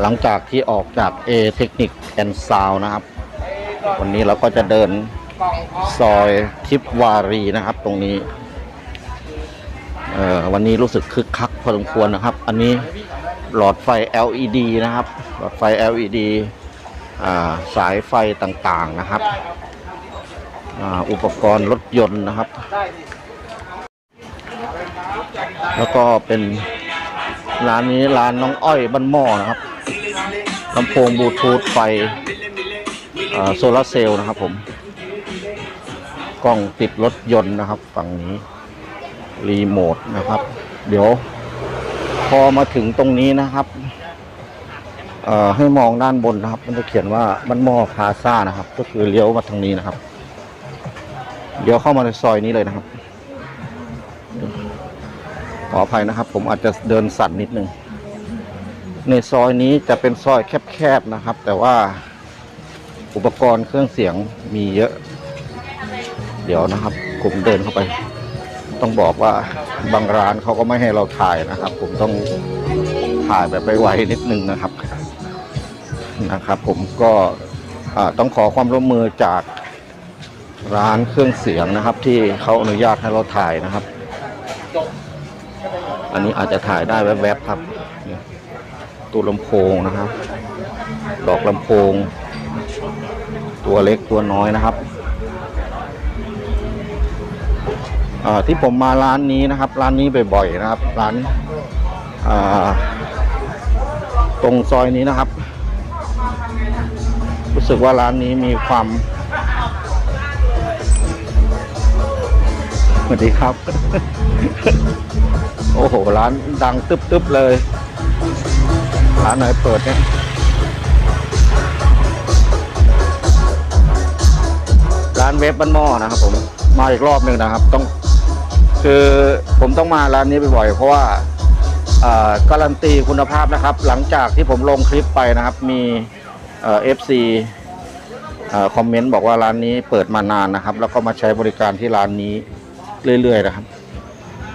หลังจากที่ออกจาก A Technic and Sound นะครับ วันนี้เราก็จะเดินซอยทิพวารีนะครับ ตรงนี้วันนี้รู้สึกคึกคักพอสมควรนะครับ อันนี้หลอดไฟ LED นะครับ หลอดไฟ LED สายไฟต่างๆนะครับออุปกรณ์รถยนต์นะครับ แล้วก็เป็นร้านนี้ร้านน้องอ้อยบ้านหม้อนะครับ ลำโพงบลูทูธไฟโซลาเซลล์นะครับผมกล้องติดรถยนต์นะครับ ฝั่งนี้รีโมทนะครับ เดี๋ยว พอมาถึงตรงนี้นะครับให้มองด้านบนนะครับ มันจะเขียนว่าบ้านหม้อพาซ่านะครับ ก็คือเลี้ยวมาทางนี้นะครับเดี๋ยวเข้ามาในซอยนี้เลยนะครับขออภัยนะครับ ผมอาจจะเดินสั่นนิดนึง ในซอยนี้จะเป็นซอยแคบๆนะครับ แต่ว่าอุปกรณ์เครื่องเสียงมีเยอะ เดี๋ยวนะครับ ผมเดินเข้าไป ต้องบอกว่าบางร้านเขาก็ไม่ให้เราถ่ายนะครับ ผมต้องถ่ายแบบไปไวนิดนึงนะครับนะครับ ผมก็ต้องขอความร่วมมือจากร้านเครื่องเสียงนะครับ ที่เขาอนุญาตให้เราถ่ายนะครับ อันนี้อาจจะถ่ายได้แวบๆครับ ตัวลำโพงนะครับ ดอกลำโพง ตัวเล็กตัวน้อยนะครับที่ผมมาร้านนี้นะครับ ร้านนี้บ่อยๆนะครับ ร้านาตรงซอยนี้นะครับ รู้สึกว่าร้านนี้มีความสวัสดีครับ โอ้โห ร้านดังตึ๊บๆเลยานไหนเปิดเนี่ยร้านเว็บบ้านหม้อนะครับ ผมมาอีกรอบหนึ่งนะครับ ต้อง คือผมต้องมาร้านนี้บ่อยๆเพราะว่าการันตีคุณภาพนะครับ หลังจากที่ผมลงคลิปไปนะครับ มีเอฟซีคอมเมนต์บอกว่าร้านนี้เปิดมานานนะครับ แล้วก็มาใช้บริการที่ร้านนี้เรื่อยๆนะครับ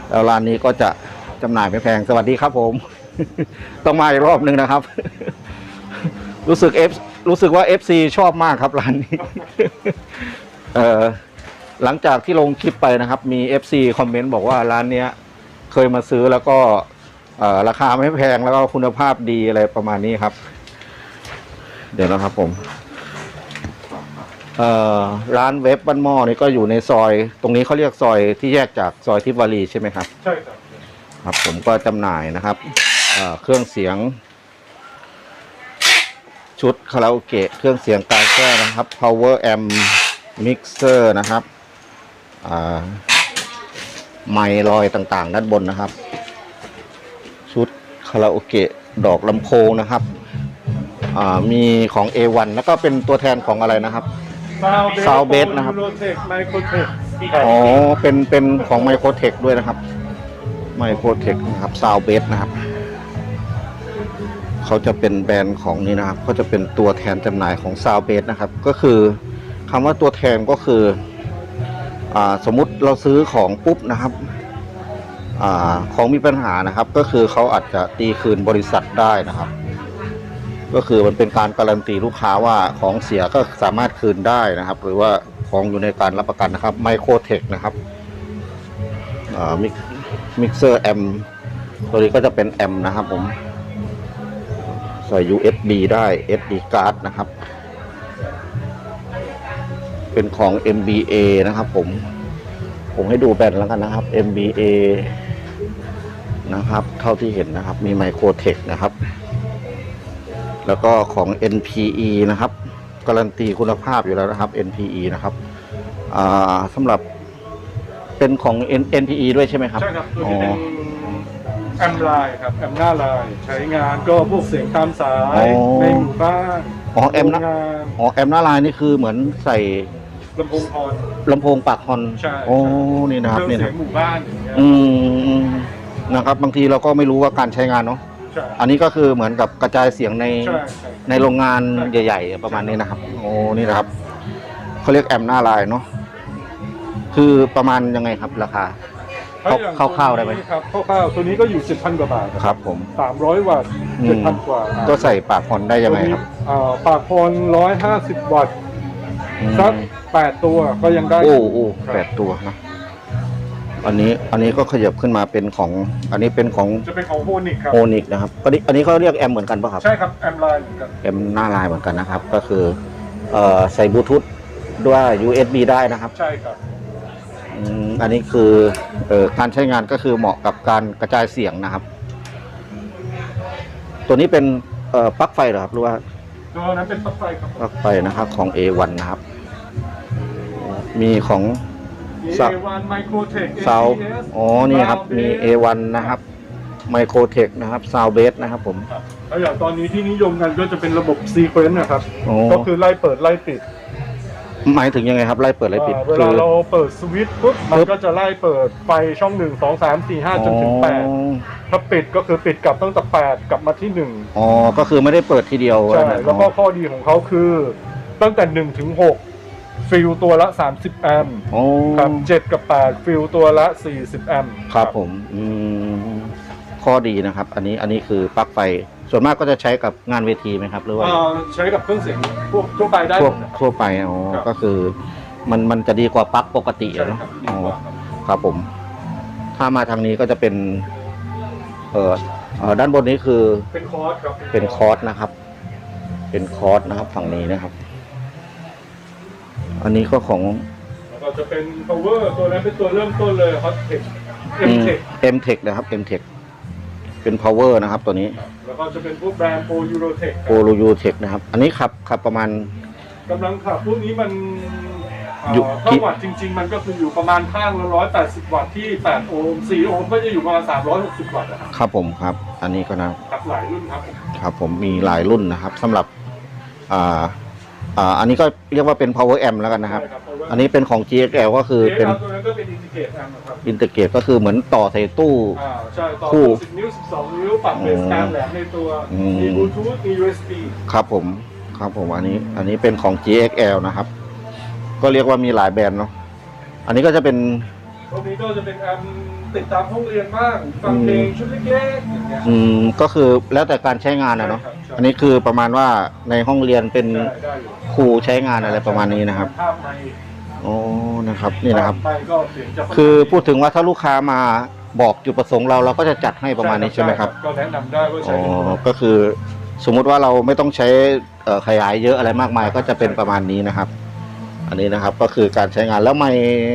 แล้วร้านนี้ก็จะจำหน่ายไม่แพงสวัสดีครับผม ต้องมาอีกรอบหนึ่งนะครับ รู้สึกเอฟรู้สึกว่า FC ชอบมากครับร้านนี้เอ่อหลังจากที่ลงคลิปไปนะครับ มี FC คอมเมนต์บอกว่าร้านเนี้ย เคยมาซื้อแล้วก็เอ่อราคาไม่แพงแล้วก็คุณภาพดีอะไรประมาณนี้ครับ เดี๋ยวนะครับผมเอ่อร้านเว็บบ้านหม้อนี่ก็อยู่ในซอย ตรงนี้เขาเรียกซอยที่แยกจากซอยทิพวารีใช่ไหมครับ ใช่ครับ ครับผมก็จำหน่ายนะครับ เครื่องเสียง ชุดคาราโอเกะเครื่องเสียงกาแก้นะครับ power amp mixer นะครับไมค์ลอยต่างๆ ด้านบนนะครับ ชุดคาราโอเกะดอกลำโพงนะครับมีของ A1 แล้วก็เป็นตัวแทนของอะไรนะครับ Sound Base นะครับโอ๋อเป็นเป็นของไมโครเทคด้วยนะครับไมโครเทคนะครับซาวเบสนะครับ เขาจะเป็นแบรนด์ของนี่นะครับเขาจะเป็นตัวแทนจำหน่ายของซาวเบสนะครับ ก็คือคำว่าตัวแทนก็คืออสมมุติเราซื้อของปุ๊บนะครับอของมีปัญหานะครับ ก็คือเขาอาจจะตีคืนบริษัทได้นะครับ ก็คือมันเป็นการการันตีลูกค้าว่าของเสียก็สามารถคืนได้นะครับ หรือว่าของอยู่ในการรับประกันนะครับไมโครเทคนะครับมิกมิกเซอร์แอมตัวนี้ก็จะเป็นแอมนะครับผม ใส่ USB ได้ SD card นะครับ เป็นของ MBA นะครับผม ผมให้ดูแบรนด์แล้วกันนะครับ MBA นะครับ เท่าที่เห็นนะครับ มีไมโครเทคนะครับ แล้วก็ของ NPE นะครับ การันตีคุณภาพอยู่แล้วนะครับ NPE นะครับอ่าสำหรับเป็นของ N- NPE ด้วยใช่ไหมครับ ใช่ครับ ตัวอ๋อนี้เป็น แอมไลน์ครับแอมหน้าไลน์ใช้งานก็พวกเสียงตามสายอ๋อ ในหมู่บ้านอ๋อแอมนะโรงงานอ๋อแอมหน้าลายนี่คือเหมือนใส่ลำโพงพร ลำโพงปากฮอนใช่ โอ้นี่นะครับเครื่นี่องนะเสียงหมู่บ้านอย่างเงี้ยอืมนะครับ บางทีเราก็ไม่รู้ว่าการใช้งานเนาะใช่อันนี้ก็คือเหมือนกับกระจายเสียงใน ใช่ใช่ในโรงงานใหญ่ ๆ ประมาณนี้นะครับ โอ้ นี่นะครับ เขาเรียกแอมหน้าลายเนาะ คือประมาณยังไงครับราคา คร่าวถ้อย่งคร่าวๆได้ไหม ตัวนี้ครับคร่าวๆตัวนี้ก็อยู่ 7,000 กว่าบาทครับผม300วัตต์อืม7,000กว่าก็ใส่ปากพอนได้ยังไงครับตัวนี้อ่าปากพร150วัตต์อืมสัก8ตัวก็ยังได้โอ้โอ้ครับแปดตัวนะอันนี้อันนี้ก็ขยับขึ้นมาเป็นของ อันนี้เป็นของจะเป็นของโฮนิกครับ โอนิกนะครับอันนี้อันนี้เขาเรียกแอมเหมือนกันป่ะครับ ใช่ครับ แอมไลน์เหมือนกันแอมหน้าลายเหมือนกันนะครับ ก็คือเอ่อใส่บลูทูธด้วย USB ได้นะครับ ใช่ครับ อืมอันนี้คือเอ่อการใช้งานก็คือเหมาะกับการกระจายเสียงนะครับ ตัวนี้เป็นเอ่อปลั๊กไฟเหรอครับหรือว่าตัวนั้นเป็นปลั๊กไฟครับปลั๊กไฟนะครับของ A1 นะครับ มีของ มีสะ A1 Microtech ซาว ACS อ๋อนี่ครับมี Soundbase A1 นะครับไมโครเทคนะครับซาวเบสนะครับผม ครับแล้วอย่างตอนนี้ที่นิยมกันก็จะเป็นระบบซีเควนต์นะครับ โอ้ ก็คือไล่เปิดไล่ปิด หมายถึงยังไงครับไล่เปิดไล่ปิดอ่าเวลาเราเปิดสวิตช์ปุ๊บมันก็จะไล่เปิดไฟช่องหนึ่งสองสามสี่ห้าจนถึงแปดอ๋อถ้าปิดก็คือปิดกลับตั้งแต่แปดกลับมาที่หนึ่งอ๋อ ก็คือไม่ได้เปิดทีเดียวใช่นะแล้วก็ข้อดีของเขาคือ ตั้งแต่หนึ่งถึงหกฟิลตัวละ 30 แอมป์โอ้ครับเจ็ดกับแปดฟิลตัวละ 40 แอมป์ครับผมอืมข้อดีนะครับ อันนี้อันนี้คือปลั๊กไฟ ส่วนมากก็จะใช้กับงานเวทีไหมครับ หรือว่าอ่าใช้กับเครื่องเสียงพวกทั่วไปได้ทั่วหมดนะครับทั่วไปอ๋อครับ ก็คือมันมันจะดีกว่าปลั๊กปกติอะเนาะใช่ครับดีอ๋อกว่าครับ ครับผม ถ้ามาทางนี้ก็จะเป็น เอ่อเอ่อด้านบนนี้คือเป็นคอร์สครับเป็นคอร์สนะครับ เป็นคอร์สนะครับ ฝั่งนี้นะครับ อันนี้ก็ของแล้วก็จะเป็น power ตัวนั้นเป็นตัวเริ่มต้นเลย hot tech m tech M Tech นะครับ M Tech เป็น power นะครับตัวนี้แล้วก็จะเป็นพวกแบรนด์ pro eurotech โ o โลยูเทคนะครับ อันนี้ขับขับประมาณ กำลังขับพวกนี้มันเอ่ออยู่ถ้ากี่ วัตต์จริง ๆ มันก็คืออยู่ประมาณข้างละ180วัตต์ที่8โอห์ม4โอห์มก็จะอยู่ประมาณ360วัตต์นะครับครับผมครับ อันนี้ก็นะขับหลายรุ่นครับผมครับผมมีหลายรุ่นนะครับสำหรับอ่าอ่าอันนี้ก็เรียกว่าเป็น power amp แล้วกันนะครับ ใช่ power อันนี้เป็นของ GXL ก็คือเป็นตัวนั้นก็เป็น integrate amp นะครับอินเตอร์เกตก็คือเหมือนต่อใส่ตู้ อ่าใช่ต่อคู่10นิ้ว12นิ้วปรับเบสแอมแหลมในตัวอืม มีบลูทูธมี USB ครับผมครับผมอันนี้อันนี้เป็นของ GXL นะครับ ก็เรียกว่ามีหลายแบรนด์เนาะอันนี้ก็จะเป็น พวกนี้ก็จะเป็นแอมติดตามห้องเรียนบ้างฟังเพลงชุดเล็กๆอย่างเงี้ย อืมก็คือแล้วแต่การใช้งานนะเนาะใช่ครับใช่ อันนี้คือประมาณว่าในห้องเรียนเป็นได้ได้อยู่ครูใช้งานอะไรประมาณนี้นะครับ ภาพใน โอ้นะครับนี่นะครับภาพไปก็เสียงจะนคือพูดถึงว่าถ้าลูกค้ามาบอกจุดประสงค์เราเราก็จะจัดให้ประมาณนี้ใช่ไหมครับก็แนะนำได้ว่าอ๋ใช้อเป็นตัวก็คือสมมุติว่าเราไม่ต้องใช้เอ่อขยายเยอะอะไรมากมายก็จะเป็นประมาณนี้นะครับ อันนี้นะครับก็คือการใช้งานแล้วไม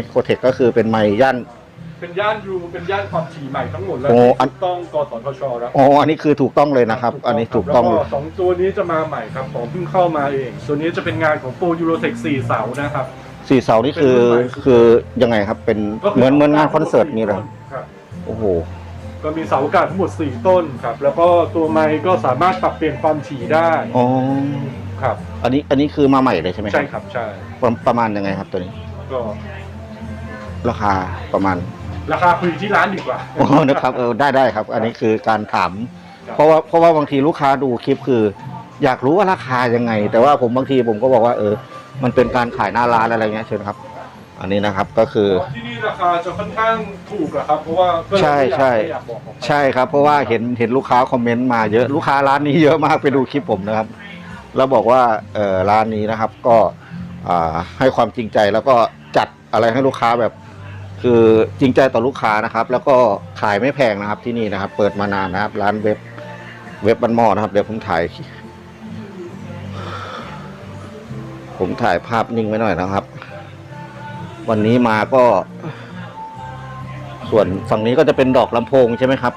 โครเทคก็คือเป็นไมค์ย่าน เป็นย่านยูเป็นย่านความถี่ใหม่ทั้งหมดแล้วโอ้ที่อัน ถูกต้องกสทชแล้วอ๋ออันนี้คือถูกต้องเลยนะครับ อันนี้ถูกต้องแล้เลวยสองตัวนี้จะมาใหม่ครับของเพิ่งเข้ามาเอง ตัวนี้จะเป็นงานของโปรยูโรเทค4เสานะครับ สี่เสานี่คือเป็นรุ่นใหม่ คือยังไงครับเป็นก็คืเหมือนเหมือนงานคอนเสิร์ตนี่เหรอครับ โอ้โห ก็มีเสาอากาศทั้งหมด 4 ต้นครับ แล้วก็ตัวไมค์ก็สามารถปรับเปลี่ยนความถี่ได้อ๋อ ครับ อันนี้อันนี้คือมาใหม่เลยใช่ไหมใช่ครับใช่ ประประมาณยังไงครับตัวนี้ ก็ราคาประมาณ ราคาคุยที่ร้านดีกว่า โอ้นะครับเออได้ได้ครับ อันนี้คือการถาม ครับ เพราะว่าเพราะว่าบางทีลูกค้าดูคลิปคือ อยากรู้ว่าราคายังไง แต่ว่าผมบางทีผมก็บอกว่าเออ มันเป็นการขายหน้าร้านอะไรเงี้ยเชิญครับ อันนี้นะครับก็คือ ที่นี่ราคาจะค่อนข้างถูกอะครับ เพราะว่าก็เลยใช่ไม่อยากใช่ ไม่อยากบอกออกไปใช่ครับ เพราะว่าเห็นเห็นลูกค้าคอมเมนต์มาเยอะลูกค้าร้านนี้เยอะมากไปดูคลิปผมนะครับ แล้วบอกว่าเออร้านนี้นะครับก็อ่าให้ความจริงใจแล้วก็จัดอะไรให้ลูกค้าแบบ คือจริงใจต่อลูกค้านะครับ แล้วก็ขายไม่แพงนะครับที่นี่นะครับ เปิดมานานนะครับ ร้านเว็บเว็บบันหม้อนะครับ เดี๋ยวผมถ่าย ผมถ่ายภาพนิ่งไว้หน่อยนะครับ วันนี้มาก็ ส่วนฝั่งนี้ก็จะเป็นดอกลำโพงใช่ไหมครับ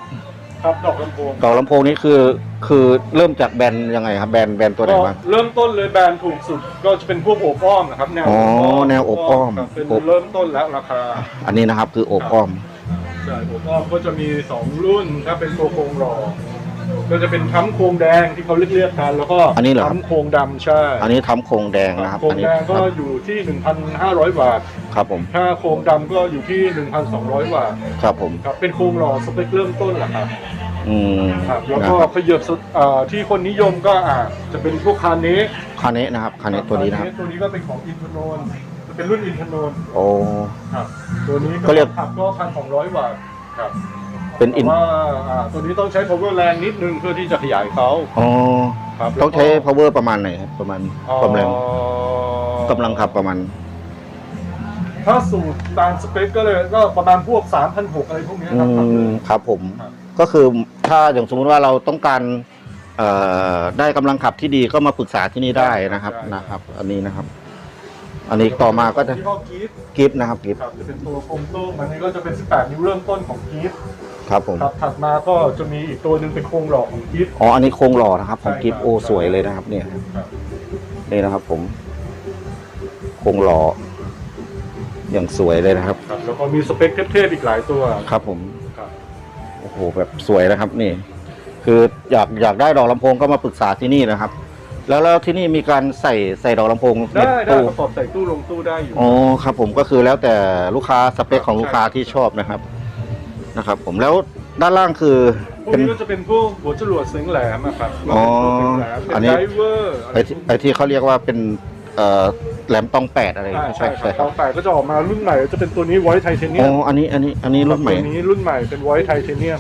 ครับดอกลำโพงดอกลำโพงนี้คือ คือเริ่มจากแบรนด์ยังไงครับ แบรนด์แบรนด์ตัวไหนก็บ้างเริ่มต้นเลยแบรนด์ถูกสุด ก็จะเป็นพวกโอบอ้อมนะครับแนวอ๋อแนวโอบอ้อม ครับเป็นโอบเริ่มต้นแล้วราคาอันนี้นะครับคือโอบอ้อม ใช่โอบอ้อมก็จะมี2รุ่นถ้าเป็นตัวโครงรอ ก็จะเป็นทั้ำโครงแดงที่เขาเรียกเรียกกันแล้วก็อันนี้เหรอครับ ทั้ำโครงดำใช่อันนี้ทำโครงแดงนะครับ โครอังนนี้แดงก็ครับอยู่ที่ 1,500 บาท ครับผมถ้าโครงดำก็อยู่ที่ 1,200 บาทครับผม ครับเป็นโครงรอสเปคเริ่มต้นแหละครับอืมครับแล้วนะก็ครับขยับสุดอ่าที่คนนิยมก็อ่าจะเป็นพวกคาเนะคาเนะนะครับคาเนะตัวนี้นะครับ ตัวนี้ก็เป็นของอินทนนท์เป็นรุ่นอินทนนท์โอ้ ครับตัวนี้ก็เรียก ขับก็พันสองร้อยวัตต์ครับ เป็นอินแต่ว่าอ่าตัวนี้ต้องใช้ power แรงนิดนึงเพื่อที่จะขยายเขาอ๋อ ครับต้องใช้ แล้วก็ power ประมาณไหนครับประมาณเอ่อความแรงกำลังขับประมาณ ถ้าสูตรตามสเปคก็เลยก็ประมาณพวก3,600 อะไรพวกเนี้ยอืครับขับเลมย ครับผมครับ ก็คือถ้าอย่างสมมุติว่าเราต้องการเอ่อได้กำลังขับที่ดีก็มาปรึกษาที่นี่ได้นะครับได้นะครับ อันนี้นะครับ อันนี้ต่อมาก็จะยี่ห้อกีฟกิฟต์นะครับกิฟต์ครับจะเป็นตัวโคมโต้งอันนี้ก็จะเป็น 18 นิ้วเริ่มต้นของกีฟ ครับผมครับถัดมาก็จะมีอีกตัวหนึ่งเป็นโครงหลอกของกีฟอ๋ออันนี้โครงหล่อนะครับของใช่กิฟต์ครับโอสวยเลยนะครับ เนี่ยครับนี่นะครับ ผมโครงหล่ออย่างสวยเลยนะครับ ครับ แล้วก็มีสเปคเทพๆอีกหลายตัวครับผมครับ โอ้โหแบบสวยนะครับ นี่ คืออยากอยากได้ดอกลำโพงก็มาปรึกษาที่นี่นะครับ แล้วแล้วที่นี่มีการใส่ใส่ดอกลำโพงในได้ได้ตู้ประกอบใส่ตู้ลงตู้ได้อยู่ อ๋อครับ ผมก็คือแล้วแต่ลูกค้าสเปคของลูกค้าใช่ที่ชอบนะครับ นะครับ ผมแล้วด้านล่างคือ พวกเป็น นี้ก็จะเป็นพวกหัวจรวดเสียงแหลมอะครับอ๋อเป็อันนนี้ ไดเวอร์ไอที่ไอที่เขาเรียกว่าเป็นเอ่อ แหลมตองแปดอะไรใช่ใช่ใช่คใช่รับครับตองแปดก็จะออกมารุ่นใหม่จะเป็นตัวนี้ไวท์ไทเทเนีอ๋ยอมอันนี้อันนี้อันนี้รุ่นใหม่ ตัวนี้รุ่นใหม่เป็นไวท์ไทเทเนียม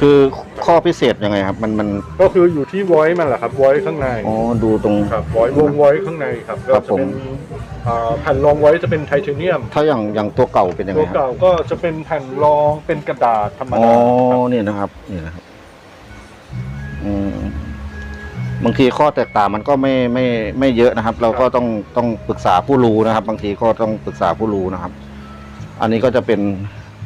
คือข้อพิเศษยังไงครับ มันมันก็คืออยู่ที่ไวท์มันแหละครับไวท์ข้างในอ๋อดูตรง ครับไวท์วงไวท์ข้างในครับคก็รับจะเป็นผมอ่าแผ่นรองไวท์จะเป็นไทเทเนียม ถ้าอย่างอย่างตัวเก่าเป็นยังไงตัวครับเก่าก็จะเป็นแผ่นรองเป็นกระดาษธรรมอ๋อดาครับนี่นะครับนี่นะครับอืม บางทีข้อแตกต่างมันก็ไม่ไม่ไม่เยอะนะครับ เราก็ต้องต้องปรึกษาผู้รู้นะครับ บางทีก็ต้องปรึกษาผู้รู้นะครับ อันนี้ก็จะเป็น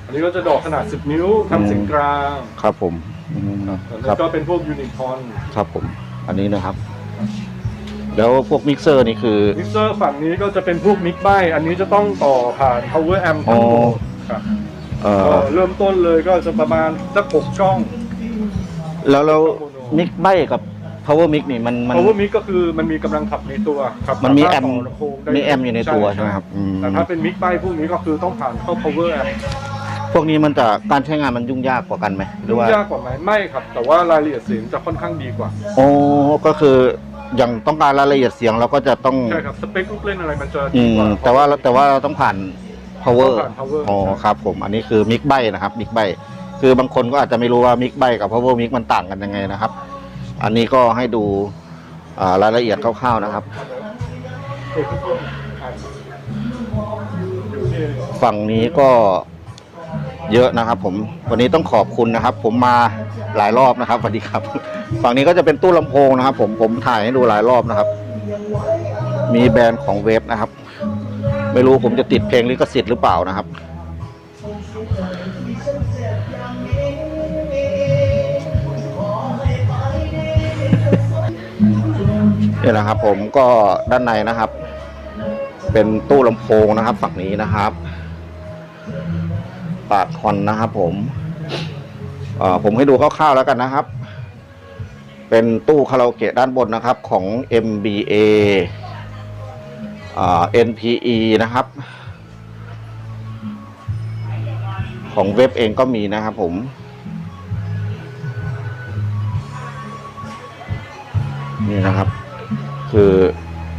อันนี้ก็จะดอกขนาด 10 นิ้วทำเสียงกลางครับผมอืมอันคนี้รับก็เป็นพวกยูนิคอนครับผม อันนี้นะครับ แล้วพวกมิกเซอร์นี่คือ มิกเซอร์ฝั่งนี้ก็จะเป็นพวกมิกไบอันนี้จะต้องต่อผ่าน power amp ทั้งหมอ๋อดครับเอ่ก็อเริ่มต้นเลยก็จะประมาณสักหกช่อง แล้วแล้วโมโนมิกไบกับ power mic นี่มันมัน power mic ก็คือมันมีกำลังขับในตัวครับมันมีสาารถแอมต่ลำโพงได้มีแอมอยู่ในตัวใช่ไหมครับอืม แต่ถ้าเป็นมิกไบพวกนี้ก็คือต้องผ่านเข้า power amp พวกนี้มันจะการใช้งานมันยุ่งยากกว่ากันไหมหรือยุ่งว่ายากกว่าไหมไม่ครับ แต่ว่ารายละเอียดเสียงจะค่อนข้างดีกว่า โอ้ก็คืออย่างต้องการรายละเอียดเสียงเราก็จะต้อง ใช่ครับ สเปคลูกเล่นอะไรมันจะอืดีกมว่า แต่ว่าแต่ว่าเราต้องผ่าน power ต้องผ่าน power อ๋อครับผมอันนี้คือมิกไบนะครับมิกไบคือบางคนก็อาจจะไม่รู้ว่ามิกไบกับ power mic มันต่างกันยังไงนะครับ อันนี้ก็ให้ดูรายละเอียดคร่าวๆนะครับ ฝั่งนี้ก็เยอะนะครับผมวันนี้ต้องขอบคุณนะครับ ผมมาหลายรอบนะครับสวัสดีครับ ฝั่งนี้ก็จะเป็นตู้ลำโพงนะครับ ผมผมถ่ายให้ดูหลายรอบนะครับ มีแบรนด์ของเวฟนะครับ ไม่รู้ผมจะติดเพลงลิขสิทธิ์หรือเปล่านะครับ นี่แหละครับผมก็ด้านในนะครับ เป็นตู้ลำโพงนะครับ ฝั่งนี้นะครับปากคอนนะครับ ผมเอ่อผมให้ดูคร่าวๆแล้วกันนะครับ เป็นตู้คาราโอเกะด้านบนนะครับของ MBA อ่า NPE นะครับ ของเว็บเองก็มีนะครับผมนี่นะครับ คือ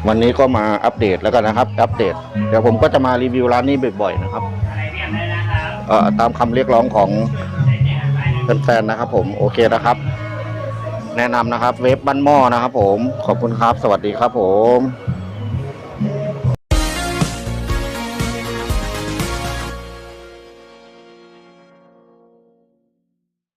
วันนี้ก็มาอัปเดตแล้วกันนะครับ อัปเดต เดี๋ยวผมก็จะมารีวิวร้านนี้บ่อยๆนะครับเอ่อตามคำเรียกร้องของแฟนๆนะครับผมโอเคนะครับ แนะนำนะครับ เว็บบ้านหม้อนะครับผมขอบคุณครับ สวัสดีครับผม